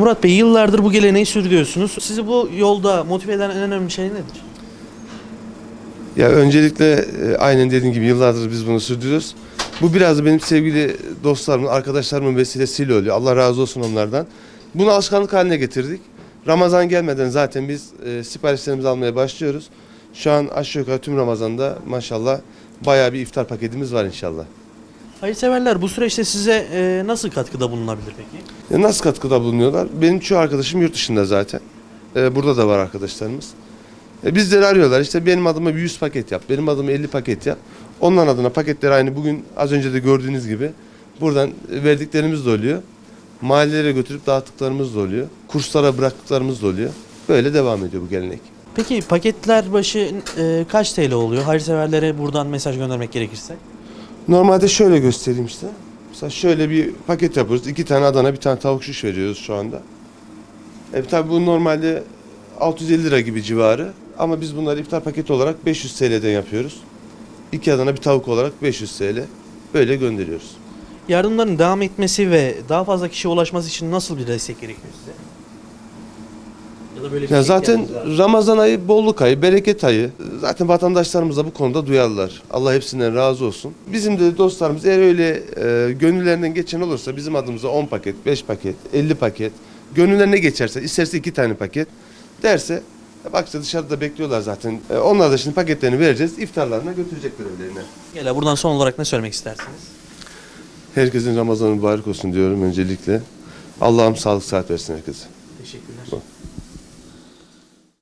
Murat Bey yıllardır bu geleneği sürdürüyorsunuz. Sizi bu yolda motive eden en önemli şey nedir? Ya öncelikle e, aynen dediğim gibi yıllardır biz bunu sürdürüyoruz. Bu biraz da benim sevgili dostlarımın, arkadaşlarımın vesilesiyle oluyor. Allah razı olsun onlardan. Bunu alışkanlık haline getirdik. Ramazan gelmeden zaten biz e, siparişlerimizi almaya başlıyoruz. Şu an aşağı yukarı tüm Ramazan'da maşallah bayağı bir iftar paketimiz var inşallah. Hayırseverler bu süreçte size e, nasıl katkıda bulunabilir peki? E, nasıl katkıda bulunuyorlar? Benim çoğu arkadaşım yurt dışında zaten. E, burada da var arkadaşlarımız. E, bizleri arıyorlar. İşte benim adıma bir 100 paket yap. Benim adıma 50 paket yap. Onların adına paketleri aynı bugün az önce de gördüğünüz gibi buradan verdiklerimiz de oluyor. Mahallelere götürüp dağıttıklarımız da oluyor. Kurslara bıraktıklarımız da oluyor. Böyle devam ediyor bu gelenek. Peki paketler başı e, kaç TL oluyor? Hayırseverlere buradan mesaj göndermek gerekirse. Normalde şöyle göstereyim işte. Mesela şöyle bir paket yapıyoruz. İki tane Adana, bir tane tavuk şiş veriyoruz şu anda. E tabi bu normalde 650 lira gibi civarı. Ama biz bunları iftar paketi olarak 500 TL'den yapıyoruz. İki Adana bir tavuk olarak 500 TL. Böyle gönderiyoruz. Yardımların devam etmesi ve daha fazla kişiye ulaşması için nasıl bir destek gerekiyor size? Ya da böyle bir Ya şey zaten ihtiyacınız var? Ramazan ayı bolluk ayı, bereket ayı. Zaten vatandaşlarımız da bu konuda duyarlılar. Allah hepsinden razı olsun. Bizim de dostlarımız eğer öyle e, gönüllerinden geçen olursa bizim adımıza 10 paket, 5 paket, 50 paket gönüllerine geçerse, isterse 2 tane paket derse e, bak işte dışarıda bekliyorlar zaten. E, onlar da şimdi paketlerini vereceğiz. iftarlarına götürecekler evlerine. Gel buradan son olarak ne söylemek istersiniz? Herkesin Ramazanı mübarek olsun diyorum öncelikle. Allah'ım sağlık saat versin herkese. Teşekkürler.